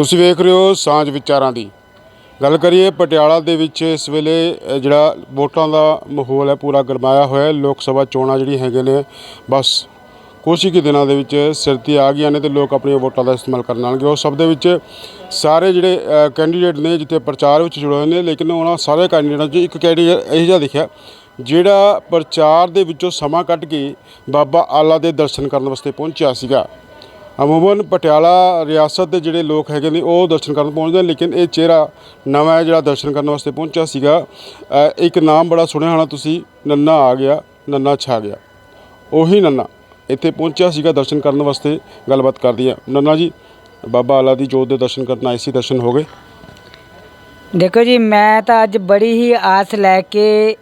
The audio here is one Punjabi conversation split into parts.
ਤੁਸੀਂ ਵੇਖ ਰਹੇ ਹੋ ਸਾਂਝ ਵਿਚਾਰਾਂ ਦੀ। ਗੱਲ ਕਰੀਏ ਪਟਿਆਲਾ ਦੇ ਵਿੱਚ ਇਸ ਵੇਲੇ ਜਿਹੜਾ ਵੋਟਾਂ ਦਾ ਮਾਹੌਲ ਹੈ, ਪੂਰਾ ਗਰਮਾਇਆ ਹੋਇਆ ਹੈ। ਲੋਕ ਸਭਾ ਚੋਣਾਂ ਜਿਹੜੀ ਹੈਗੇ ਨੇ, ਬਸ ਕੁਛ ਹੀ ਦਿਨਾਂ ਦੇ ਵਿੱਚ ਸਿਰ ਤੇ ਆ ਗਈਆਂ ਨੇ ਤੇ ਲੋਕ ਆਪਣੀਆਂ ਵੋਟਾਂ ਦਾ ਇਸਤੇਮਾਲ ਕਰਨ ਆਉਣਗੇ। ਉਹ ਸਭ ਦੇ ਵਿੱਚ ਸਾਰੇ ਜਿਹੜੇ ਕੈਂਡੀਡੇਟ ਨੇ ਜਿੱਥੇ ਪ੍ਰਚਾਰ ਵਿੱਚ ਜੁੜੇ ਹੋਏ ਨੇ, ਲੇਕਿਨ ਉਹਨਾਂ ਸਾਰੇ ਕੈਂਡੀਡੇਟਾਂ 'ਚ ਇੱਕ ਕੈਂਡੀਡੇਟ ਇਹ ਜਿਹਾ ਦਿਖਿਆ, ਜਿਹੜਾ ਪ੍ਰਚਾਰ ਦੇ ਵਿੱਚੋਂ ਸਮਾਂ ਕੱਢ ਕੇ ਬਾਬਾ ਆਲਾ ਦੇ ਦਰਸ਼ਨ ਕਰਨ ਵਾਸਤੇ ਪਹੁੰਚਿਆ ਸੀਗਾ। ਅਮੂਮਨ ਪਟਿਆਲਾ ਰਿਆਸਤ ਦੇ ਜਿਹੜੇ ਲੋਕ ਹੈਗੇ ਨੇ, ਉਹ ਦਰਸ਼ਨ ਕਰਨ ਪਹੁੰਚਦੇ ਨੇ, ਲੇਕਿਨ ਇਹ ਚਿਹਰਾ ਨਵਾਂ ਹੈ ਜਿਹੜਾ ਦਰਸ਼ਨ ਕਰਨ ਵਾਸਤੇ ਪਹੁੰਚਿਆ ਸੀਗਾ। ਇੱਕ ਨਾਮ ਬੜਾ ਸੁਣਿਆ ਹੋਣਾ ਤੁਸੀਂ, ਨੰਨਾ ਆ ਗਿਆ, ਨੰਨਾ ਛਾ ਗਿਆ। ਉਹੀ ਨੰਨਾ ਇੱਥੇ ਪਹੁੰਚਿਆ ਸੀਗਾ ਦਰਸ਼ਨ ਕਰਨ ਵਾਸਤੇ, ਗੱਲਬਾਤ ਕਰਦੀ ਆ ਨੰਨਾ ਜੀ, ਬਾਬਾ ਆਲਾ ਦੀ ਜੋਤ ਦੇ ਦਰਸ਼ਨ ਕਰਨ ਆਏ ਸੀ, ਦਰਸ਼ਨ ਹੋ ਗਏ। ਦੇਖੋ ਜੀ, ਮੈਂ ਤਾਂ ਅੱਜ ਬੜੀ ਹੀ ਆਸ ਲੈ ਕੇ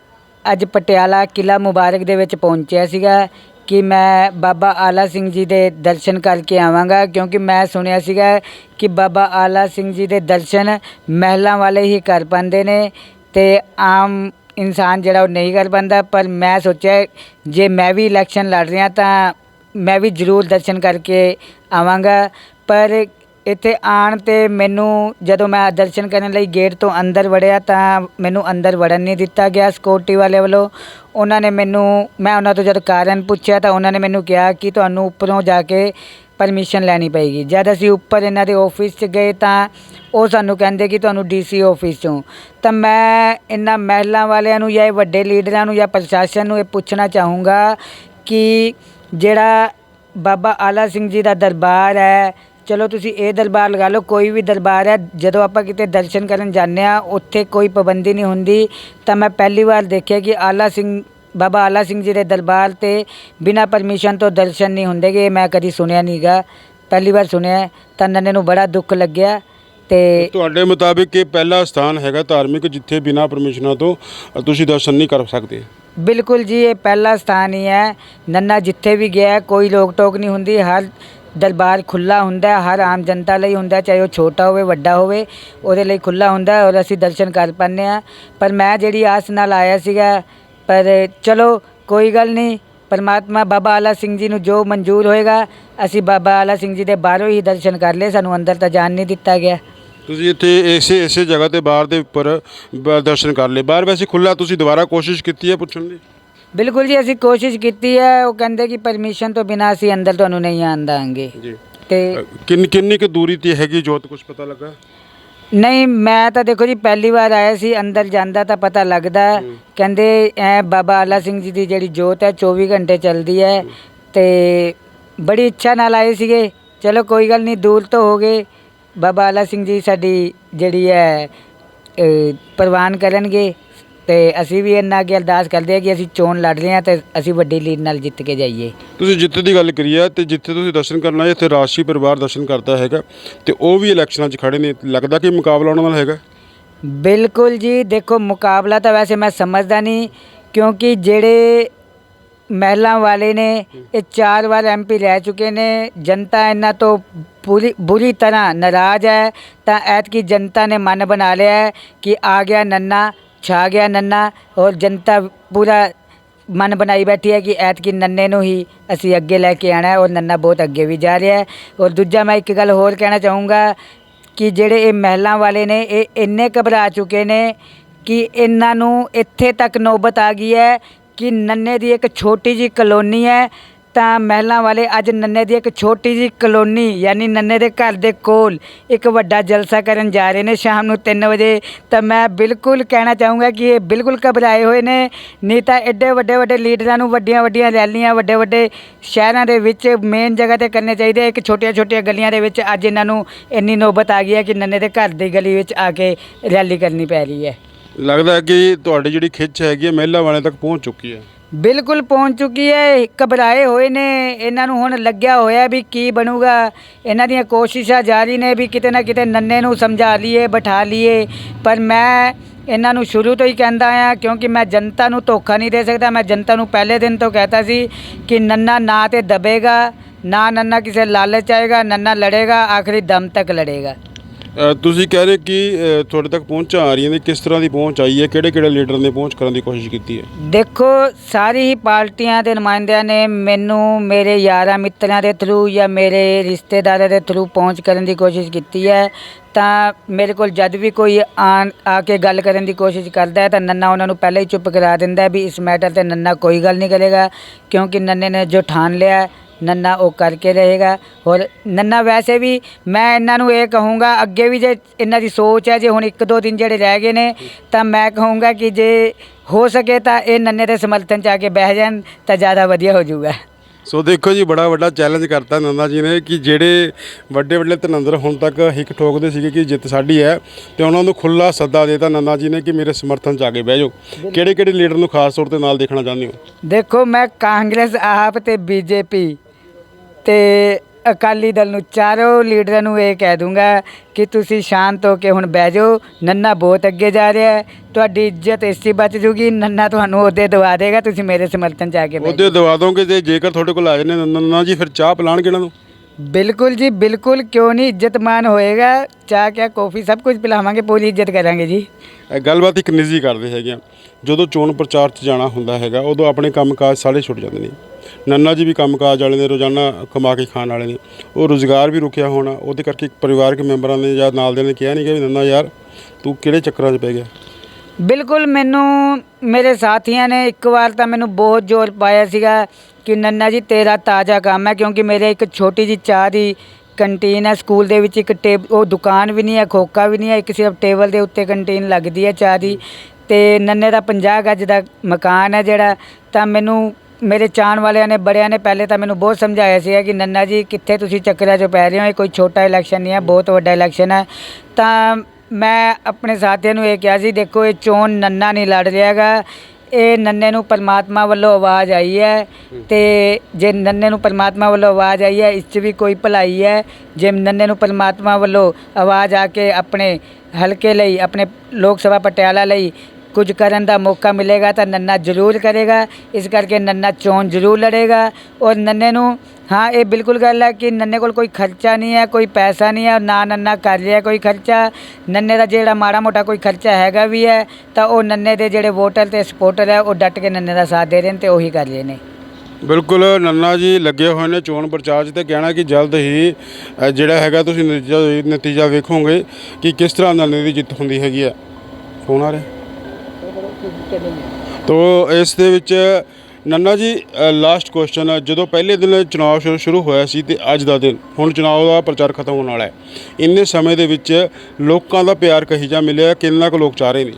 ਅੱਜ ਪਟਿਆਲਾ ਕਿਲਾ ਮੁਬਾਰਕ ਦੇ ਵਿੱਚ ਪਹੁੰਚਿਆ ਸੀਗਾ। ਕਿ ਮੈਂ ਬਾਬਾ ਆਲਾ ਸਿੰਘ ਜੀ ਦੇ ਦਰਸ਼ਨ ਕਰਕੇ ਆਵਾਂਗਾ, ਕਿਉਂਕਿ ਮੈਂ ਸੁਣਿਆ ਸੀਗਾ ਕਿ ਬਾਬਾ ਆਲਾ ਸਿੰਘ ਜੀ ਦੇ ਦਰਸ਼ਨ ਮਹਿਲਾਂ ਵਾਲੇ ਹੀ ਕਰ ਪਾਉਂਦੇ ਨੇ ਤੇ ਆਮ ਇਨਸਾਨ ਜਿਹੜਾ ਉਹ ਨਹੀਂ ਕਰ ਪਾਉਂਦਾ। ਪਰ ਮੈਂ ਸੋਚਿਆ, ਜੇ ਮੈਂ ਵੀ ਇਲੈਕਸ਼ਨ ਲੜ ਰਿਹਾ ਤਾਂ ਮੈਂ ਵੀ ਜ਼ਰੂਰ ਦਰਸ਼ਨ ਕਰਕੇ ਆਵਾਂਗਾ। ਪਰ ਇੱਥੇ ਆਉਣ ਤੇ ਮੈਨੂੰ ਜਦੋਂ ਮੈਂ ਦਰਸ਼ਨ ਕਰਨ ਲਈ ਗੇਟ ਤੋਂ ਅੰਦਰ ਵੜਿਆ ਤਾਂ ਮੈਨੂੰ ਅੰਦਰ ਵੜਨ ਨਹੀਂ ਦਿੱਤਾ ਗਿਆ ਸਿਕਿਉਰਿਟੀ ਵਾਲੇ ਵੱਲੋਂ। ਉਹਨਾਂ ਨੇ ਮੈਨੂੰ, ਮੈਂ ਉਹਨਾਂ ਤੋਂ ਜਦ ਕਾਰਨ ਪੁੱਛਿਆ ਤਾਂ ਉਹਨਾਂ ਨੇ ਮੈਨੂੰ ਕਿਹਾ ਕਿ ਤੁਹਾਨੂੰ ਉੱਪਰੋਂ ਜਾ ਕੇ ਪਰਮਿਸ਼ਨ ਲੈਣੀ ਪਏਗੀ। ਜਦ ਅਸੀਂ ਉੱਪਰ ਇਹਨਾਂ ਦੇ ਆਫਿਸ 'ਚ ਗਏ ਤਾਂ ਉਹ ਸਾਨੂੰ ਕਹਿੰਦੇ ਕਿ ਤੁਹਾਨੂੰ ਡੀਸੀ ਆਫਿਸ 'ਚੋਂ। ਤਾਂ ਮੈਂ ਇਹਨਾਂ ਮਹਿਲਾਂ ਵਾਲਿਆਂ ਨੂੰ ਜਾਂ ਇਹ ਵੱਡੇ ਲੀਡਰਾਂ ਨੂੰ ਜਾਂ ਪ੍ਰਸ਼ਾਸਨ ਨੂੰ ਇਹ ਪੁੱਛਣਾ ਚਾਹੂੰਗਾ ਕਿ ਜਿਹੜਾ ਬਾਬਾ ਆਲਾ ਸਿੰਘ ਜੀ ਦਾ ਦਰਬਾਰ ਹੈ ਚਲੋ ਤੁਸੀਂ ਇਹ ਦਰਬਾਰ ਲਗਾ ਲਓ ਕੋਈ ਵੀ ਦਰਬਾਰ ਹੈ ਜਦੋਂ ਆਪਾਂ ਕਿਤੇ ਦਰਸ਼ਨ ਕਰਨ ਜਾਂਦੇ ਆ ਉੱਥੇ ਕੋਈ ਪਾਬੰਦੀ ਨਹੀਂ ਹੁੰਦੀ। ਤਾਂ ਮੈਂ ਪਹਿਲੀ ਵਾਰ ਦੇਖਿਆ ਕਿ ਆਲਾ ਸਿੰਘ ਬਾਬਾ ਆਲਾ ਸਿੰਘ ਜੀ ਦੇ ਦਰਬਾਰ ਤੇ ਬਿਨਾਂ ਪਰਮਿਸ਼ਨ ਤੋਂ ਦਰਸ਼ਨ ਨਹੀਂ ਹੁੰਦੇ ਕਿ ਮੈਂ ਕਦੀ ਸੁਣਿਆ ਨਹੀਂਗਾ ਪਹਿਲੀ ਵਾਰ ਸੁਣਿਆ ਤਾਂ ਨੰਨੇ ਨੂੰ ਬੜਾ ਦੁੱਖ ਲੱਗਿਆ ਤੇ ਤੁਹਾਡੇ ਮੁਤਾਬਿਕ ਇਹ ਪਹਿਲਾ ਸਥਾਨ ਹੈਗਾ ਧਾਰਮਿਕ ਜਿੱਥੇ ਬਿਨਾਂ ਪਰਮਿਸ਼ਨਾਂ ਤੋਂ ਤੁਸੀਂ ਦਰਸ਼ਨ ਨਹੀਂ ਕਰ ਸਕਦੇ? ਬਿਲਕੁਲ ਜੀ ਇਹ ਪਹਿਲਾ ਸਥਾਨ ਹੀ ਹੈ। ਨੰਨਾ ਜਿੱਥੇ ਵੀ ਗਿਆ ਕੋਈ ਰੋਕ ਟੋਕ ਨਹੀਂ ਹੁੰਦੀ ਹਰ ਦਰਬਾਰ ਖੁੱਲਾ ਹੁੰਦਾ ਹਰ ਆਮ ਜਨਤਾ ਲਈ ਹੁੰਦਾ ਚਾਹੇ ਉਹ ਛੋਟਾ ਹੋਵੇ, ਵੱਡਾ ਹੋਵੇ, ਉਹਦੇ ਲਈ ਖੁੱਲਾ ਹੁੰਦਾ ਔਰ ਅਸੀਂ ਦਰਸ਼ਨ ਕਰ ਪਾਉਂਦੇ ਹਾਂ। ਪਰ ਮੈਂ ਜਿਹੜੀ ਆਸ ਨਾਲ ਆਇਆ ਸੀਗਾ, ਪਰ ਚਲੋ ਕੋਈ ਗੱਲ ਨਹੀਂ, ਪਰਮਾਤਮਾ ਬਾਬਾ ਆਲਾ ਸਿੰਘ ਜੀ ਨੂੰ ਜੋ ਮਨਜ਼ੂਰ ਹੋਏਗਾ, ਅਸੀਂ ਬਾਬਾ ਆਲਾ ਸਿੰਘ ਜੀ ਦੇ ਬਾਹਰੋਂ ਹੀ ਦਰਸ਼ਨ ਕਰ ਲਏ, ਸਾਨੂੰ ਅੰਦਰ ਤਾਂ ਜਾਣ ਨਹੀਂ ਦਿੱਤਾ ਗਿਆ। ਤੁਸੀਂ ਇੱਥੇ ਇਸੇ ਇਸੇ ਜਗ੍ਹਾ ਤੇ ਬਾਹਰ ਦੇ ਉੱਪਰ ਦਰਸ਼ਨ ਕਰ ਲਏ, ਬਾਹਰ ਵੈਸੇ ਖੁੱਲਾ ਤੁਸੀਂ ਦੁਬਾਰਾ ਕੋਸ਼ਿਸ਼ ਕੀਤੀ ਹੈ ਪੁੱਛਣ ਦੀ? ਬਿਲਕੁਲ ਜੀ ਅਸੀਂ ਕੋਸ਼ਿਸ਼ ਕੀਤੀ ਹੈ ਉਹ ਕਹਿੰਦੇ ਕਿ ਪਰਮਿਸ਼ਨ ਤੋਂ ਬਿਨਾਂ ਅਸੀਂ ਅੰਦਰ ਤੁਹਾਨੂੰ ਨਹੀਂ ਆਉਣ ਦਾਂਗੇ। ਜੀ। ਤੇ ਕਿੰਨ ਕਿੰਨੀ ਕੁ ਦੂਰੀ ਤੇ ਹੈਗੀ ਜੋਤ ਕੁਝ ਪਤਾ ਲੱਗਾ? ਨਹੀਂ ਮੈਂ ਤਾਂ ਦੇਖੋ ਜੀ ਪਹਿਲੀ ਵਾਰ ਆਇਆ ਸੀ ਅੰਦਰ ਜਾਂਦਾ ਤਾਂ ਪਤਾ ਲੱਗਦਾ। ਕਹਿੰਦੇ ਐ ਬਾਬਾ ਆਲਾ ਸਿੰਘ ਜੀ ਦੀ ਜਿਹੜੀ ਜੋਤ ਹੈ 24 ਘੰਟੇ ਚੱਲਦੀ ਹੈ। ਤੇ ਬੜੀ ਇੱਛਾ ਨਾਲ ਆਏ ਸੀਗੇ। ਚਲੋ ਕੋਈ ਗੱਲ ਨਹੀਂ ਦੂਰ ਤੋਂ ਹੋ ਗਏ। ਬਾਬਾ ਆਲਾ ਸਿੰਘ ਜੀ ਸਾਡੀ ਜਿਹੜੀ ਹੈ ਪ੍ਰਵਾਨ ਕਰਨਗੇ। ਤੇ ਅਸੀਂ ਵੀ ਇਹਨਾਂ ਅੱਗੇ ਅਰਦਾਸ ਕਰਦੇ ਹਾਂ ਕਿ ਅਸੀਂ ਚੋਣ ਲੜ ਰਹੇ ਹਾਂ ਤੇ ਅਸੀਂ ਵੱਡੀ ਲੀਡ ਨਾਲ ਜਿੱਤ ਕੇ ਜਾਈਏ। ਤੁਸੀਂ ਜਿੱਥੇ ਦੀ ਗੱਲ ਕਰੀ ਹੈ ਤੇ ਜਿੱਥੇ ਤੁਸੀਂ ਦਰਸ਼ਨ ਕਰਨਾ ਹੈ ਇੱਥੇ ਰਾਸ਼ਟਰੀ ਪਰਿਵਾਰ ਦਰਸ਼ਨ ਕਰਦਾ ਹੈਗਾ ਤੇ ਉਹ ਵੀ ਇਲੈਕਸ਼ਨਾਂ 'ਚ ਖੜੇ ਨੇ। ਲੱਗਦਾ ਕਿ ਮੁਕਾਬਲਾ ਉਹਨਾਂ ਨਾਲ ਹੈਗਾ? ਬਿਲਕੁਲ ਜੀ ਦੇਖੋ ਮੁਕਾਬਲਾ ਤਾਂ ਵੈਸੇ ਮੈਂ ਸਮਝਦਾ ਨਹੀਂ ਕਿਉਂਕਿ ਜਿਹੜੇ ਮਹਿਲਾਂ ਵਾਲੇ ਨੇ ਇਹ ਚਾਰ ਵਾਰ ਐਮਪੀ ਰਹਿ ਚੁੱਕੇ ਨੇ ਜਨਤਾ ਇਹਨਾਂ ਤੋਂ ਪੂਰੀ ਬੁਰੀ ਤਰ੍ਹਾਂ ਨਾਰਾਜ਼ ਹੈ। ਤਾਂ ਐਤਕੀ ਜਨਤਾ ਨੇ ਮਨ ਬਣਾ ਲਿਆ ਹੈ ਕਿ ਆ ਗਿਆ ਨੰਨਾ ਛਾ ਗਿਆ ਨੰਨਾ ਔਰ ਜਨਤਾ ਪੂਰਾ ਮਨ ਬਣਾਈ ਬੈਠੀ ਹੈ ਕਿ ਐਤਕੀ ਨੰਨੇ ਨੂੰ ਹੀ ਅਸੀਂ ਅੱਗੇ ਲੈ ਕੇ ਆਣਾ ਹੈ ਔਰ ਨੰਨਾ ਬਹੁਤ ਅੱਗੇ ਵੀ ਜਾ ਰਿਹਾ ਹੈ। ਔਰ ਦੂਜਾ ਮੈਂ ਇੱਕ ਗੱਲ ਹੋਰ ਕਹਿਣਾ ਚਾਹੂੰਗਾ ਕਿ ਜਿਹੜੇ ਇਹ ਮਹਿਲਾਂ ਵਾਲੇ ਨੇ, ਇਹ ਇੰਨੇ ਘਬਰਾ ਚੁੱਕੇ ਨੇ ਕਿ ਇਹਨਾਂ ਨੂੰ ਇੱਥੇ ਤੱਕ ਨੌਬਤ ਆ ਗਈ ਹੈ ਕਿ ਨੰਨੇ ਦੀ ਇੱਕ ਛੋਟੀ ਜੀ ਕਲੋਨੀ ਹੈ ਤਾਂ ਮਹਿਲਾਂ ਵਾਲੇ ਅੱਜ ਨੰਨੇ ਦੀ ਇੱਕ ਛੋਟੀ ਜੀ ਕਲੋਨੀ, ਯਾਨੀ ਨੰਨੇ ਦੇ ਘਰ ਦੇ ਕੋਲ ਇੱਕ ਵੱਡਾ ਜਲਸਾ ਕਰਨ ਜਾ ਰਹੇ ਨੇ ਸ਼ਾਮ ਨੂੰ 3 ਵਜੇ। ਤਾਂ ਮੈਂ ਬਿਲਕੁਲ ਕਹਿਣਾ ਚਾਹੂੰਗਾ ਕਿ ਇਹ ਬਿਲਕੁਲ ਘਬਰਾਏ ਹੋਏ ਨੇ। ਨਹੀਂ ਤਾਂ ਐਡੇ ਵੱਡੇ ਵੱਡੇ ਲੀਡਰਾਂ ਨੂੰ ਵੱਡੀਆਂ ਵੱਡੀਆਂ ਰੈਲੀਆਂ, ਵੱਡੇ ਵੱਡੇ ਸ਼ਹਿਰਾਂ ਦੇ ਵਿੱਚ ਮੇਨ ਜਗ੍ਹਾ ਤੇ ਕਰਨੇ ਚਾਹੀਦੇ ਇੱਕ ਛੋਟੀਆਂ ਛੋਟੀਆਂ ਗਲੀਆਂ ਦੇ ਵਿੱਚ ਅੱਜ ਇਹਨਾਂ ਨੂੰ ਇੰਨੀ ਨੌਬਤ ਆ ਗਈ ਹੈ ਕਿ ਨੰਨੇ ਦੇ ਘਰ ਦੀ ਗਲੀ ਵਿੱਚ ਆ ਕੇ ਰੈਲੀ ਕਰਨੀ ਪੈ ਰਹੀ ਹੈ। ਲੱਗਦਾ ਕਿ ਤੁਹਾਡੀ ਜਿਹੜੀ ਖਿੱਚ ਹੈਗੀ ਹੈ ਮਹਿਲਾ ਵਾਲਿਆਂ ਤੱਕ ਪਹੁੰਚ ਚੁੱਕੀ ਹੈ। ਬਿਲਕੁਲ ਪਹੁੰਚ ਚੁੱਕੀ ਹੈ, ਘਬਰਾਏ ਹੋਏ ਨੇ, ਇਹਨਾਂ ਨੂੰ ਹੁਣ ਲੱਗਿਆ ਹੋਇਆ ਵੀ ਕੀ ਬਣੂਗਾ। ਇਹਨਾਂ ਦੀਆਂ ਕੋਸ਼ਿਸ਼ਾਂ ਜਾਰੀ ਨੇ ਵੀ ਕਿਤੇ ਨਾ ਕਿਤੇ ਨੰਨੇ ਨੂੰ ਸਮਝਾ ਲਈਏ, ਬਿਠਾ ਲਈਏ। ਪਰ ਮੈਂ ਇਹਨਾਂ ਨੂੰ ਸ਼ੁਰੂ ਤੋਂ ਹੀ ਕਹਿੰਦਾ ਆ ਕਿਉਂਕਿ ਮੈਂ ਜਨਤਾ ਨੂੰ ਧੋਖਾ ਨਹੀਂ ਦੇ ਸਕਦਾ। ਮੈਂ ਜਨਤਾ ਨੂੰ ਪਹਿਲੇ ਦਿਨ ਤੋਂ ਕਹਿਤਾ ਸੀ ਕਿ ਨੰਨਾ ਨਾ ਤੇ ਦਬੇਗਾ, ਨਾ ਨੰਨਾ ਕਿਸੇ ਲਾਲਚ ਆਏਗਾ, ਨੰਨਾ ਲੜੇਗਾ, ਆਖਰੀ ਦਮ ਤੱਕ ਲੜੇਗਾ। ਤੁਸੀਂ ਕਹਿ ਰਹੇ ਕਿ ਅ, ਤੁਹਾਡੇ ਤੱਕ ਪਹੁੰਚਾਂ ਆ ਰਹੀਆਂ ਨੇ ਕਿਸ ਤਰ੍ਹਾਂ ਦੀ ਪਹੁੰਚ ਆਈ ਹੈ ਕਿਹੜੇ ਕਿਹੜੇ ਲੀਡਰ ਨੇ ਪਹੁੰਚ ਕਰਨ ਦੀ ਕੋਸ਼ਿਸ਼ ਕੀਤੀ ਹੈ? ਦੇਖੋ ਸਾਰੀ ਹੀ ਪਾਰਟੀਆਂ ਦੇ ਨੁਮਾਇੰਦਿਆਂ ਨੇ ਮੈਨੂੰ ਮੇਰੇ ਯਾਰਾਂ ਮਿੱਤਰਾਂ ਦੇ ਥਰੂ ਜਾਂ ਮੇਰੇ ਰਿਸ਼ਤੇਦਾਰਾਂ ਦੇ ਥਰੂ ਪਹੁੰਚ ਕਰਨ ਦੀ ਕੋਸ਼ਿਸ਼ ਕੀਤੀ ਹੈ। ਤਾਂ ਮੇਰੇ ਕੋਲ ਜਦ ਵੀ ਕੋਈ ਆਣ ਆ ਕੇ ਗੱਲ ਕਰਨ ਦੀ ਕੋਸ਼ਿਸ਼ ਕਰਦਾ ਹੈ ਤਾਂ ਨੰਨਾ ਉਹਨਾਂ ਨੂੰ ਪਹਿਲਾਂ ਹੀ ਚੁੱਪ ਕਰਾ ਦਿੰਦਾ ਹੈ ਵੀ ਇਸ ਮੈਟਰ ਤੇ ਨੰਨਾ ਕੋਈ ਗੱਲ ਨਹੀਂ ਕਰੇਗਾ ਕਿਉਂਕਿ ਨੰਨੇ ਨੇ ਜੋ ਠਾਣ ਲਿਆ ਹੈ, ਨੰਨਾ ਉਹ ਕਰਕੇ ਰਹੇਗਾ। ਔਰ ਨੰਨਾ ਵੈਸੇ ਵੀ ਮੈਂ ਇਹਨਾਂ ਨੂੰ ਇਹ ਕਹੂੰਗਾ ਅੱਗੇ ਵੀ ਜੇ ਇਹਨਾਂ ਦੀ ਸੋਚ ਹੈ ਜੇ ਹੁਣ ਇੱਕ ਦੋ ਦਿਨ ਜਿਹੜੇ ਰਹਿ ਗਏ ਨੇ ਤਾਂ ਮੈਂ ਕਹੂੰਗਾ ਕਿ ਜੇ ਹੋ ਸਕੇ ਤਾਂ ਇਹ ਨੰਨੇ ਦੇ ਸਮਰਥਨ ਚ ਆ ਕੇ ਬਹਿ ਜਾਣ ਤਾਂ ਜ਼ਿਆਦਾ ਵਧੀਆ ਹੋ ਜਾਊਗਾ। ਸੋ ਦੇਖੋ ਜੀ ਬੜਾ ਵੱਡਾ ਚੈਲੰਜ ਕਰਤਾ ਨੰਦਾ ਜੀ ਨੇ ਕਿ ਜਿਹੜੇ ਵੱਡੇ ਵੱਡੇ ਧਨੰਦਰ ਹੁਣ ਤੱਕ ਹਿੱਕ ਠੋਕਦੇ ਸੀਗੇ ਕਿ ਜਿੱਤ ਸਾਡੀ ਹੈ ਤੇ ਉਹਨਾਂ ਨੂੰ ਖੁੱਲਾ ਸੱਦਾ ਦੇਤਾ ਨੰਦਾ ਜੀ ਨੇ ਕਿ ਮੇਰੇ ਸਮਰਥਨ ਚ ਆ ਕੇ ਬਹਿ ਜਾਓ। ਕਿਹੜੇ ਕਿਹੜੇ ਲੀਡਰ ਨੂੰ ਖਾਸ ਤੌਰ ਤੇ ਨਾਲ ਦੇਖਣਾ ਚਾਹੁੰਦੇ ਹੋ? ਦੇਖੋ ਮੈਂ ਕਾਂਗਰਸ ਆਪ ਤੇ ਬੀਜੇਪੀ ਤੇ ਅਕਾਲੀ ਦਲ ਨੂੰ ਚਾਰੋਂ ਲੀਡਰਾਂ ਨੂੰ ਇਹ ਕਹਿ ਦੂੰਗਾ ਕਿ ਤੁਸੀਂ ਸ਼ਾਂਤ ਹੋ ਕੇ ਹੁਣ ਬਹਿ ਜਾਓ ਨੰਨਾ ਬਹੁਤ ਅੱਗੇ ਜਾ ਰਿਹਾ ਹੈ। ਤੁਹਾਡੀ ਇੱਜ਼ਤ ਇਸੀ ਬਚ ਜੂਗੀ ਨੰਨਾ ਤੁਹਾਨੂੰ ਉਹਦੇ ਦਵਾ ਦੇਗਾ ਤੁਸੀਂ ਮੇਰੇ ਸਮਰਥਨ ਚ ਆ ਕੇ ਬਹਿ ਉਹਦੇ ਦਵਾ ਦੋਗੇ ਤੇ ਜੇਕਰ ਤੁਹਾਡੇ ਕੋਲ ਆ ਜਾਂਦੇ ਨੰਦਾ ਜੀ ਫਿਰ ਚਾਹ ਪਿਲਾਣਗੇ ਇਹਨਾਂ ਨੂੰ। ਬਿਲਕੁਲ ਜੀ ਬਿਲਕੁਲ ਕਿਉਂ ਨਹੀਂ ਇੱਜ਼ਤਮਾਨ ਹੋਏਗਾ। ਚਾਹ ਕਿਆ ਕੌਫੀ ਸਭ ਕੁਝ ਪਿਲਾਵਾਂਗੇ ਪੂਰੀ ਇੱਜ਼ਤ ਕਰਾਂਗੇ ਜੀ। ਇਹ ਗੱਲਬਾਤ ਇੱਕ ਨਿੱਜੀ ਕਰਦੇ ਹੈਗੇ ਆ। ਜਦੋਂ ਚੋਣ ਪ੍ਰਚਾਰ 'ਚ ਜਾਣਾ ਹੁੰਦਾ ਹੈਗਾ ਉਦੋਂ ਆਪਣੇ ਕੰਮਕਾਜ ਸਾਰੇ ਛੁੱਟ ਜਾਂਦੇ ਨੇ। ਨੰਨਾ ਜੀ ਵੀ ਕੰਮਕਾਜ ਵਾਲੇ ਨੇ, ਰੋਜ਼ਾਨਾ ਕਮਾ ਕੇ ਖਾਣ ਵਾਲੇ ਨੇ। ਉਹ ਰੋਜ਼ਗਾਰ ਵੀ ਰੁਕਿਆ ਹੋਣਾ, ਉਹਦੇ ਕਰਕੇ ਪਰਿਵਾਰਕ ਮੈਂਬਰਾਂ ਨੇ ਜਾਂ ਨਾਲ ਦੇ ਨੇ ਕਿਹਾ ਨਹੀਂ ਕਿ ਨੰਨਾ ਯਾਰ, ਤੂੰ ਕਿਹੜੇ ਚੱਕਰਾਂ 'ਚ ਪੈ ਗਿਆ? ਬਿਲਕੁਲ ਮੈਨੂੰ, ਮੇਰੇ ਸਾਥੀਆਂ ਨੇ ਇੱਕ ਵਾਰ ਤਾਂ ਮੈਨੂੰ ਬਹੁਤ ਜ਼ੋਰ ਪਾਇਆ ਸੀਗਾ ਕਿ ਨੰਨਾ ਜੀ, ਤੇਰਾ ਤਾਜ਼ਾ ਕੰਮ ਹੈ, ਕਿਉਂਕਿ ਮੇਰੇ ਇੱਕ ਛੋਟੀ ਜੀ ਚਾਹ ਦੀ ਕੰਟੀਨ ਹੈ, ਸਕੂਲ ਦੇ ਵਿੱਚ ਇੱਕ ਟੇਬ, ਉਹ ਦੁਕਾਨ ਵੀ ਨਹੀਂ ਹੈ ਖੋਕਾ ਵੀ ਨਹੀਂ ਹੈ, ਇੱਕ ਸਿਰਫ ਟੇਬਲ ਦੇ ਉੱਤੇ ਕੰਟੀਨ ਲੱਗਦੀ ਹੈ ਚਾਹ ਦੀ। ਤੇ ਨੰਨੇ ਦਾ 50 ਗੱਜ ਦਾ ਮਕਾਨ ਹੈ ਜਿਹੜਾ, ਤਾਂ ਮੈਨੂੰ ਮੇਰੇ ਚਾਹਣ ਵਾਲਿਆਂ ਨੇ, ਬੜਿਆਂ ਨੇ ਪਹਿਲੇ ਤਾਂ ਮੈਨੂੰ ਬਹੁਤ ਸਮਝਾਇਆ ਸੀਗਾ ਕਿ ਨੰਨਾ ਜੀ, ਕਿੱਥੇ ਤੁਸੀਂ ਚੱਕਰਾਂ 'ਚ ਪੈ ਰਹੇ ਹੋ? ਇਹ ਕੋਈ ਛੋਟਾ ਇਲੈਕਸ਼ਨ ਨਹੀਂ ਹੈ, ਬਹੁਤ ਵੱਡਾ ਇਲੈਕਸ਼ਨ ਹੈ। ਤਾਂ ਮੈਂ ਆਪਣੇ ਸਾਥੀਆਂ ਨੂੰ ਇਹ ਕਿਹਾ ਸੀ, ਦੇਖੋ ਇਹ ਚੋਣ ਨੰਨਾ ਨਹੀਂ ਲੜ ਰਿਹਾਗਾ ਇਹ ਨੰਨੇ ਨੂੰ ਪਰਮਾਤਮਾ ਵੱਲੋਂ ਆਵਾਜ਼ ਆਈ ਹੈ ਤੇ ਜੇ ਨੰਨੇ ਨੂੰ ਪਰਮਾਤਮਾ ਵੱਲੋਂ ਆਵਾਜ਼ ਆਈ ਹੈ, ਇਸ 'ਚ ਵੀ ਕੋਈ ਭਲਾਈ ਹੈ। ਜੇ ਨੰਨੇ ਨੂੰ ਪਰਮਾਤਮਾ ਵੱਲੋਂ ਆਵਾਜ਼ ਆ ਕੇ ਆਪਣੇ ਹਲਕੇ ਲਈ, ਆਪਣੇ ਲੋਕ ਸਭਾ ਪਟਿਆਲਾ ਲਈ ਕੁਝ ਕਰਨ ਦਾ ਮੌਕਾ ਮਿਲੇਗਾ ਤਾਂ ਨੰਨਾ ਜ਼ਰੂਰ ਕਰੇਗਾ। ਇਸ ਕਰਕੇ ਨੰਨਾ ਚੋਣ ਜ਼ਰੂਰ ਲੜੇਗਾ। ਔਰ ਨੰਨੇ ਨੂੰ ਹਾਂ ਇਹ ਬਿਲਕੁਲ ਗੱਲ ਹੈ ਕਿ ਨੰਨੇ ਕੋਲ ਕੋਈ ਖਰਚਾ ਨਹੀਂ ਹੈ ਕੋਈ ਪੈਸਾ ਨਹੀਂ ਹੈ ਔਰ ਨਾ ਨੰਨਾ ਕਰ ਰਿਹਾ ਕੋਈ ਖਰਚਾ। ਨੰਨੇ ਦਾ ਜਿਹੜਾ ਮਾੜਾ ਮੋਟਾ ਕੋਈ ਖਰਚਾ ਹੈਗਾ ਵੀ ਹੈ ਤਾਂ ਉਹ ਨੰਨੇ ਦੇ ਜਿਹੜੇ ਵੋਟਰ ਤੇ ਸਪੋਰਟਰ ਹੈ ਉਹ ਡਟ ਕੇ ਨੰਨੇ ਦਾ ਸਾਥ ਦੇ ਰਹੇ ਨੇ ਤੇ ਉਹੀ ਕਰ ਰਹੇ ਨੇ। ਬਿਲਕੁਲ ਨੰਨਾ ਜੀ ਲੱਗੇ ਹੋਏ ਨੇ ਚੋਣ ਪ੍ਰਚਾਰ 'ਚ ਤੇ ਕਹਿਣਾ ਕਿ ਜਲਦ ਹੀ ਅ, ਜਿਹੜਾ ਹੈਗਾ ਤੁਸੀਂ ਨਤੀਜਾ ਨਤੀਜਾ ਵੇਖੋਗੇ ਕਿ ਕਿਸ ਤਰ੍ਹਾਂ ਨੰਨੇ ਦੀ ਜਿੱਤ ਹੁੰਦੀ ਹੈਗੀ ਆ ਫੋਨ ਆ ਰਿਹਾ। ਤੋ ਇਸ ਦੇ ਵਿੱਚ ਨੰਨਾ ਜੀ ਲਾਸਟ ਕੁਐਸਚਨ ਜਦੋਂ ਪਹਿਲੇ ਦਿਨ ਚੁਣਾਵ ਸ਼ੁਰੂ ਸ਼ੁਰੂ ਹੋਇਆ ਸੀ ਤੇ ਅੱਜ ਦਾ ਦਿਨ ਹੁਣ ਚੁਣਾਵ ਦਾ ਪ੍ਰਚਾਰ ਖਤਮ ਹੋਣ ਵਾਲਾ ਹੈ। ਇੰਨੇ ਸਮੇਂ ਦੇ ਵਿੱਚ ਲੋਕਾਂ ਦਾ ਪਿਆਰ ਕਹੀ ਜਾ ਮਿਲਿਆ ਕਿੰਨਾ ਕੁ ਲੋਕ ਚਾਹ ਰਹੇ ਨੇ?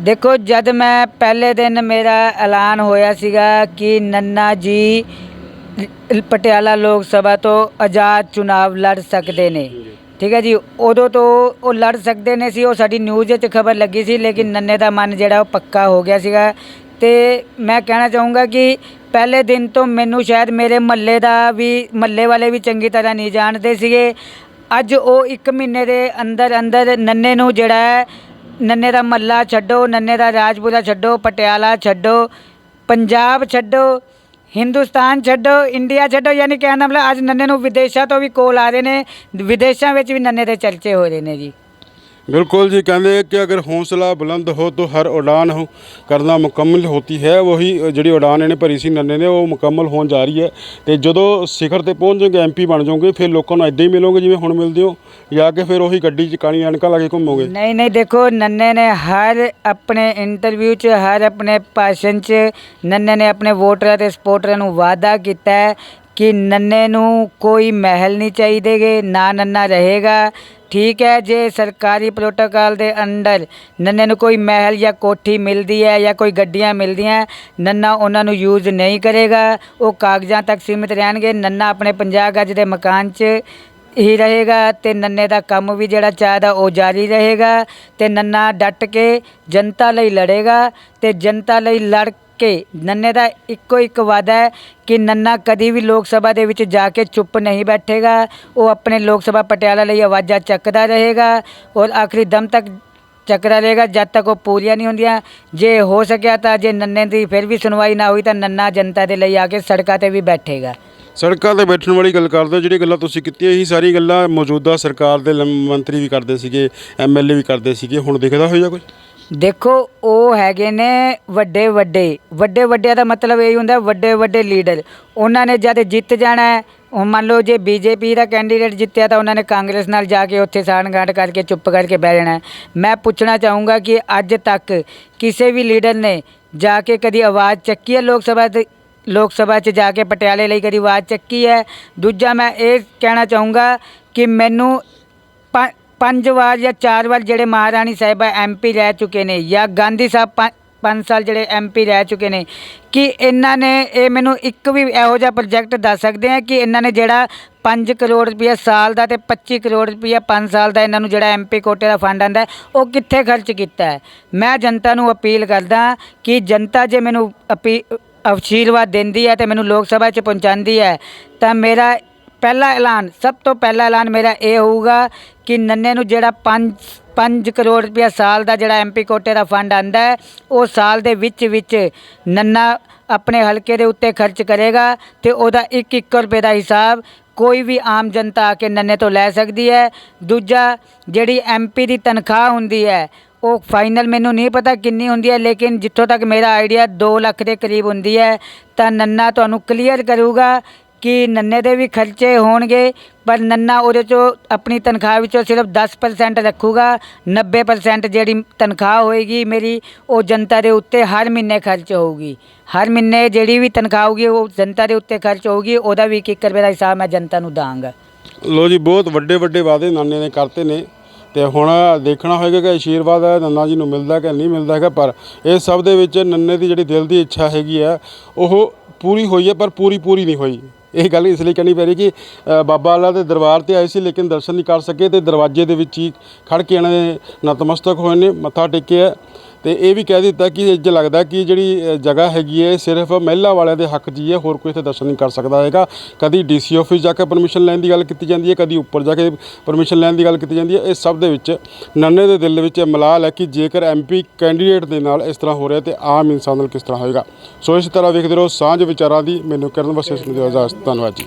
ਦੇਖੋ ਜਦ ਮੈਂ ਪਹਿਲੇ ਦਿਨ ਮੇਰਾ ਐਲਾਨ ਹੋਇਆ ਸੀਗਾ ਕਿ ਨੰਨਾ ਜੀ ਲ- ਪਟਿਆਲਾ ਲੋਕ ਸਭਾ ਤੋਂ ਆਜ਼ਾਦ ਚੁਣਾਵ ਲੜ ਸਕਦੇ ਨੇ ਠੀਕ ਹੈ ਜੀ, ਉਦੋਂ ਤੋਂ ਉਹ ਲੜ ਸਕਦੇ ਨੇ ਸੀ, ਉਹ ਸਾਡੀ ਨਿਊਜ਼ 'ਚ ਖਬਰ ਲੱਗੀ ਸੀ, ਲੇਕਿਨ ਨੰਨੇ ਦਾ ਮਨ ਜਿਹੜਾ ਉਹ ਪੱਕਾ ਹੋ ਗਿਆ ਸੀਗਾ। ਤੇ ਮੈਂ ਕਹਿਣਾ ਚਾਹੂੰਗਾ ਕਿ ਪਹਿਲੇ ਦਿਨ ਤੋਂ ਮੈਨੂੰ ਸ਼ਾਇਦ ਮੇਰੇ ਮਹੱਲੇ ਦਾ ਵੀ ਮਹੱਲੇ ਵਾਲੇ ਵੀ ਚੰਗੀ ਤਰ੍ਹਾਂ ਨਹੀਂ ਜਾਣਦੇ ਸੀਗੇ। ਅੱਜ ਉਹ 1 ਮਹੀਨੇ ਦੇ ਅੰਦਰ ਅੰਦਰ ਨੰਨੇ ਨੂੰ ਜਿਹੜਾ ਹੈ, ਨੰਨੇ ਦਾ ਮੱਲਾ ਛੱਡੋ, ਨੰਨੇ ਦਾ ਰਾਜਪੁਰਾ ਛੱਡੋ, ਪਟਿਆਲਾ ਛੱਡੋ, ਪੰਜਾਬ ਛੱਡੋ ਹਿੰਦੁਸਤਾਨ ਛੱਡੋ ਇੰਡੀਆ ਛੱਡੋ, ਯਾਨੀ ਕਹਿਣ ਦਾ ਮਤਲਬ ਅੱਜ ਨੰਨੇ ਨੂੰ ਵਿਦੇਸ਼ਾਂ ਤੋਂ ਵੀ ਕੋਲ ਆ ਰਹੇ ਨੇ, ਵਿਦੇਸ਼ਾਂ ਵਿੱਚ ਵੀ ਨੰਨੇ ਦੇ ਚਰਚੇ ਹੋ ਰਹੇ ਨੇ ਜੀ। बिल्कुल जी कहते हैं कि अगर हौसला बुलंद हो तो हर उड़ान हो करना मुकम्मल होती है वही ਜਿਹੜੀ ਉਡਾਨ ਇਹਨੇ ਭਰੀ ਸੀ ਨੰਨੇ ਨੇ ਉਹ ਮੁਕੰਮਲ ਹੋਣ ਜਾ ਰਹੀ ਹੈ ਤੇ ਜਦੋਂ ਸਿਖਰ ਤੇ ਪਹੁੰਚ ਜਾਓਗੇ ਐਮਪੀ ਬਣ ਜਾਓਗੇ ਫਿਰ ਲੋਕਾਂ ਨੂੰ ਇਦਾਂ ਹੀ ਮਿਲੋਗੇ ਜਿਵੇਂ ਹੁਣ ਮਿਲਦੇ ਹੋ ਜਾਂ ਕਿ ਫਿਰ ਉਹੀ ਗੱਡੀ 'ਚ ਕਾਲੀ ਐਨਕਾਂ ਲਾ ਕੇ ਘੁੰਮੋਗੇ ਨਹੀਂ ਨਹੀਂ ਦੇਖੋ ਨੰਨੇ ਨੇ ਹਰ ਆਪਣੇ ਇੰਟਰਵਿਊ 'ਚ ਹਰ ਆਪਣੇ ਭਾਸ਼ਣ 'ਚ ਨੰਨੇ ਨੇ ਆਪਣੇ ਵੋਟਰਾਂ ਤੇ ਸਪੋਰਟਰਾਂ ਨੂੰ ਵਾਅਦਾ ਕੀਤਾ ਹੈ ਕਿ ਨੰਨੇ ਨੂੰ ਕੋਈ ਮਹਿਲ ਨਹੀਂ ਚਾਹੀਦੇਗੇ, ਨਾ ਨੰਨਾ ਰਹੇਗਾ। ਠੀਕ ਹੈ, ਜੇ ਸਰਕਾਰੀ ਪ੍ਰੋਟੋਕਾਲ ਦੇ ਅੰਡਰ ਨੰਨੇ ਨੂੰ ਕੋਈ ਮਹਿਲ ਜਾਂ ਕੋਠੀ ਮਿਲਦੀ ਹੈ ਜਾਂ ਕੋਈ ਗੱਡੀਆਂ ਮਿਲਦੀਆਂ, ਨੰਨਾ ਉਹਨਾਂ ਨੂੰ ਯੂਜ਼ ਨਹੀਂ ਕਰੇਗਾ। ਉਹ ਕਾਗਜ਼ਾਂ ਤੱਕ ਸੀਮਿਤ ਰਹਿਣਗੇ। ਨੰਨਾ ਆਪਣੇ 50 ਗੱਜ ਦੇ ਮਕਾਨ 'ਚ ਹੀ ਰਹੇਗਾ ਤੇ ਨੰਨੇ ਦਾ ਕੰਮ ਵੀ ਜਿਹੜਾ ਚਾਹਦਾ ਉਹ ਜਾਰੀ ਰਹੇਗਾ ਤੇ ਨੰਨਾ ਡਟ ਕੇ ਜਨਤਾ ਲਈ ਲੜੇਗਾ ਤੇ ਜਨਤਾ ਲਈ ਲੜ ਕੇ ਨੰਨੇ ਦਾ ਇੱਕੋ ਇੱਕ ਵਾਅਦਾ ਹੈ ਕਿ ਨੰਨਾ ਕਦੀ ਵੀ ਲੋਕ ਸਭਾ ਦੇ ਵਿੱਚ ਜਾ ਕੇ ਚੁੱਪ ਨਹੀਂ ਬੈਠੇਗਾ। ਉਹ ਆਪਣੇ ਲੋਕ ਸਭਾ ਪਟਿਆਲਾ ਲਈ ਆਵਾਜ਼ਾਂ ਚੱਕਦਾ ਰਹੇਗਾ ਔਰ ਆਖਰੀ ਦਮ ਤੱਕ ਚੱਕਦਾ ਰਹੇਗਾ, ਜਦ ਤੱਕ ਉਹ ਪੂਰੀਆਂ ਨਹੀਂ ਹੁੰਦੀਆਂ। ਜੇ ਹੋ ਸਕਿਆ ਤਾਂ ਜੇ ਨੰਨੇ ਦੀ ਫਿਰ ਵੀ ਸੁਣਵਾਈ ਨਾ ਹੋਈ ਤਾਂ ਨੰਨਾ ਜਨਤਾ ਦੇ ਲਈ ਆ ਕੇ ਸੜਕਾਂ ਤੇ ਵੀ ਬੈਠੇਗਾ। ਸੜਕਾਂ ਤੇ ਬੈਠਣ ਵਾਲੀ ਗੱਲ ਕਰਦੇ ਹੋ ਜਿਹੜੀ ਗੱਲਾਂ ਤੁਸੀਂ ਕੀਤੀਆਂ, ਇਹ ਸਾਰੀ ਗੱਲਾਂ ਮੌਜੂਦਾ ਸਰਕਾਰ ਦੇ ਮੰਤਰੀ ਵੀ ਕਰਦੇ ਸੀਗੇ ਐਮਐਲਏ ਵੀ ਕਰਦੇ ਸੀਗੇ। ਹੁਣ ਦਿਖਦਾ ਹੋਇਆ ਕੁਝ ਦੇਖੋ, ਉਹ ਹੈਗੇ ਨੇ ਵੱਡੇ ਵੱਡੇ। ਵੱਡੇ ਵੱਡਿਆਂ ਦਾ ਮਤਲਬ ਇਹ ਹੁੰਦਾ, ਵੱਡੇ ਵੱਡੇ ਲੀਡਰ। ਉਹਨਾਂ ਨੇ ਜਦ ਜਿੱਤ ਜਾਣਾ ਹੈ ਹੁਣ ਮੰਨ ਲਓ ਜੇ ਬੀਜੇਪੀ ਦਾ ਕੈਂਡੀਡੇਟ ਜਿੱਤਿਆ ਤਾਂ ਉਹਨਾਂ ਨੇ ਕਾਂਗਰਸ ਨਾਲ ਜਾ ਕੇ ਉੱਥੇ ਸਾਣਗਾਂਠ ਕਰਕੇ, ਚੁੱਪ ਕਰਕੇ ਬਹਿ ਜਾਣਾ ਮੈਂ ਪੁੱਛਣਾ ਚਾਹੂੰਗਾ ਕਿ ਅੱਜ ਤੱਕ ਕਿਸੇ ਵੀ ਲੀਡਰ ਨੇ ਜਾ ਕੇ ਕਦੀ ਆਵਾਜ਼ ਚੱਕੀ ਹੈ ਲੋਕ ਸਭਾ ਤੇ ਲੋਕ ਸਭਾ 'ਚ ਜਾ ਕੇ ਪਟਿਆਲੇ ਲਈ ਕਦੀ ਆਵਾਜ਼ ਚੱਕੀ ਹੈ? ਦੂਜਾ ਮੈਂ ਇਹ ਕਹਿਣਾ ਚਾਹੂੰਗਾ ਕਿ ਮੈਨੂੰ ਪੰਜ ਵਾਰ ਜਾਂ ਚਾਰ ਵਾਰ ਜਿਹੜੇ ਮਹਾਰਾਣੀ ਸਾਹਿਬਾ ਐਮਪੀ ਰਹਿ ਚੁੱਕੇ ਨੇ ਜਾਂ ਗਾਂਧੀ ਸਾਹਿਬ ਪੰ- ਪੰਜ ਸਾਲ ਜਿਹੜੇ ਐਮਪੀ ਰਹਿ ਚੁੱਕੇ ਨੇ, ਕਿ ਇਹਨਾਂ ਨੇ ਇਹ ਮੈਨੂੰ ਇੱਕ ਵੀ ਇਹੋ ਜਿਹਾ ਪ੍ਰੋਜੈਕਟ ਦੱਸ ਸਕਦੇ ਆ ਕਿ ਇਹਨਾਂ ਨੇ ਜਿਹੜਾ 5 ਕਰੋੜ ਰੁਪਇਆ ਸਾਲ ਦਾ ਤੇ 25 ਕਰੋੜ ਰੁਪਇਆ 5 ਸਾਲ ਦਾ ਇਹਨਾਂ ਨੂੰ ਜਿਹੜਾ ਐਮਪੀ ਕੋਟੇ ਦਾ ਫੰਡ ਆਂਦਾ, ਉਹ ਕਿੱਥੇ ਖਰਚ ਕੀਤਾ ਹੈ? ਮੈਂ ਜਨਤਾ ਨੂੰ ਅਪੀਲ ਕਰਦਾ ਕਿ ਜਨਤਾ ਜੇ ਮੈਨੂੰ ਅਪੀ ਆਸ਼ੀਰਵਾਦ ਦਿੰਦੀ ਹੈ ਤੇ ਮੈਨੂੰ ਲੋਕ ਸਭਾ 'ਚ ਪਹੁੰਚਾਉਂਦੀ ਹੈ, ਤਾਂ ਮੇਰਾ ਪਹਿਲਾ ਐਲਾਨ, ਸਭ ਤੋਂ ਪਹਿਲਾ ਐਲਾਨ ਮੇਰਾ ਇਹ ਹੋਊਗਾ ਕਿ ਨੰਨੇ ਨੂੰ ਜਿਹੜਾ 5 5 ਕਰੋੜ ਰੁਪਇਆ ਸਾਲ ਦਾ ਜਿਹੜਾ ਐਮਪੀ ਕੋਟੇ ਦਾ ਫੰਡ ਆਂਦਾ ਹੈ, ਉਹ ਸਾਲ ਦੇ ਵਿੱਚ ਵਿੱਚ ਨੰਨਾ ਆਪਣੇ ਹਲਕੇ ਦੇ ਉੱਤੇ ਖਰਚ ਕਰੇਗਾ ਤੇ ਉਹਦਾ 1-1 ਰੁਪਏ ਦਾ ਹਿਸਾਬ ਕੋਈ ਵੀ ਆਮ ਜਨਤਾ ਆ ਕੇ ਨੰਨੇ ਤੋਂ ਲੈ ਸਕਦੀ ਹੈ। ਦੂਜਾ, ਜਿਹੜੀ ਐਮਪੀ ਦੀ ਤਨਖਾਹ ਹੁੰਦੀ ਹੈ, ਉਹ ਫਾਈਨਲ ਮੈਨੂੰ ਨਹੀਂ ਪਤਾ ਕਿੰਨੀ ਹੁੰਦੀ ਹੈ, ਲੇਕਿਨ ਜਿੱਥੋਂ ਤੱਕ ਮੇਰਾ ਆਈਡੀਆ 2 ਲੱਖ ਦੇ ਕਰੀਬ ਹੁੰਦੀ ਹੈ, ਤਾਂ ਨੰਨਾ ਤੁਹਾਨੂੰ ਕਲੀਅਰ ਕਰੂਗਾ ਕਿ ਨੰਨੇ ਦੇ ਵੀ ਖਰਚੇ ਹੋਣਗੇ, ਪਰ ਨੰਨਾ ਉਹਦੇ ਚੋਂ ਆਪਣੀ ਤਨਖਾਹ ਵਿੱਚੋਂ ਸਿਰਫ 10% ਰੱਖੂਗਾ। 90% ਜਿਹੜੀ ਤਨਖਾਹ ਹੋਏਗੀ ਮੇਰੀ, ਉਹ ਜਨਤਾ ਦੇ ਉੱਤੇ ਹਰ ਮਹੀਨੇ ਖਰਚ ਹੋਊਗੀ। ਹਰ ਮਹੀਨੇ ਜਿਹੜੀ ਵੀ ਤਨਖਾਹ ਹੋਊਗੀ, ਉਹ ਜਨਤਾ ਦੇ ਉੱਤੇ ਖਰਚ ਹੋਊਗੀ, ਉਹਦਾ ਵੀ 1 ਰੁਪਏ ਦਾ ਹਿਸਾਬ ਮੈਂ ਜਨਤਾ ਨੂੰ ਦਾਂਗਾ। ਲੋ ਜੀ, ਬਹੁਤ ਵੱਡੇ ਵੱਡੇ ਵਾਅਦੇ ਨਾਨੇ ਨੇ ਕਰਤੇ ਨੇ। ਤੇ ਹੁਣ ਦੇਖਣਾ ਹੋਏਗਾ ਕਿ ਆਸ਼ੀਰਵਾਦ ਨੰਨਾ ਜੀ ਨੂੰ ਮਿਲਦਾ ਕਿ ਨਹੀਂ ਮਿਲਦਾ ਹੈਗਾ, ਪਰ ਇਹ ਸਭ ਦੇ ਵਿੱਚ ਨੰਨੇ ਦੀ ਜਿਹੜੀ ਦਿਲ ਦੀ ਇੱਛਾ ਹੈਗੀ ਆ, ਉਹ ਪੂਰੀ ਹੋਈ ਹੈ, ਪਰ ਪੂਰੀ ਪੂਰੀ ਨਹੀਂ ਹੋਈ। ਇਹ ਗੱਲ ਇਸ ਲਈ ਕਹਿਣੀ ਪੈ ਰਹੀ ਕਿ ਬਾਬਾ ਅੱਲਾ ਦੇ ਦਰਬਾਰ ਤੇ ਆਏ ਸੀ, ਲੇਕਿਨ ਦਰਸ਼ਨ ਨਹੀਂ ਕਰ ਸਕੇ ਤੇ ਦਰਵਾਜ਼ੇ ਦੇ ਵਿੱਚ ਹੀ ਖੜ ਕੇ ਇਹਨਾਂ ਨੇ ਨਤਮਸਤਕ ਹੋਏ ਨੇ, ਮੱਥਾ ਟੇਕਿਆ। ਤੇ ਇਹ ਵੀ ਕਹਿ ਦਿੱਤਾ ਕਿ ਇੰਜ ਲੱਗਦਾ ਕਿ ਜਿਹੜੀ ਜਗ੍ਹਾ ਹੈਗੀ ਹੈ ਸਿਰਫ ਮਹਿਲਾ ਵਾਲਿਆਂ ਦੇ ਹੱਕ 'ਚ ਹੀ ਹੈ, ਹੋਰ ਕੋਈ ਇੱਥੇ ਦਰਸ਼ਨ ਨਹੀਂ ਕਰ ਸਕਦਾ ਹੈਗਾ। ਕਦੀ ਡੀਸੀ ਆਫਿਸ ਜਾ ਕੇ ਪਰਮਿਸ਼ਨ ਲੈਣ ਦੀ ਗੱਲ ਕੀਤੀ ਜਾਂਦੀ ਹੈ, ਕਦੀ ਉੱਪਰ ਜਾ ਕੇ ਪਰਮਿਸ਼ਨ ਲੈਣ ਦੀ ਗੱਲ ਕੀਤੀ ਜਾਂਦੀ ਹੈ। ਇਹ ਸਭ ਦੇ ਵਿੱਚ ਨੰਨੇ ਦੇ ਦਿਲ ਵਿੱਚ ਇਹ ਮਲਾਲ ਹੈ ਕਿ ਜੇਕਰ ਐਮਪੀ ਕੈਂਡੀਡੇਟ ਦੇ ਨਾਲ ਇਸ ਤਰ੍ਹਾਂ ਹੋ ਰਿਹਾ ਤੇ ਆਮ ਇਨਸਾਨ ਨਾਲ ਕਿਸ ਤਰ੍ਹਾਂ ਹੋਏਗਾ। ਸੋ ਇਸ ਤਰ੍ਹਾਂ ਵੇਖਦੇ ਰਹੋ, ਸਾਂਝ ਵਿਚਾਰਾਂ ਦੀ, ਮੈਨੂੰ ਕਰਨ ਵਸੇ ਸੁਣ ਦਿਓ ਇਜਾਜ਼ਤ ਧੰਨਵਾਦ ਜੀ।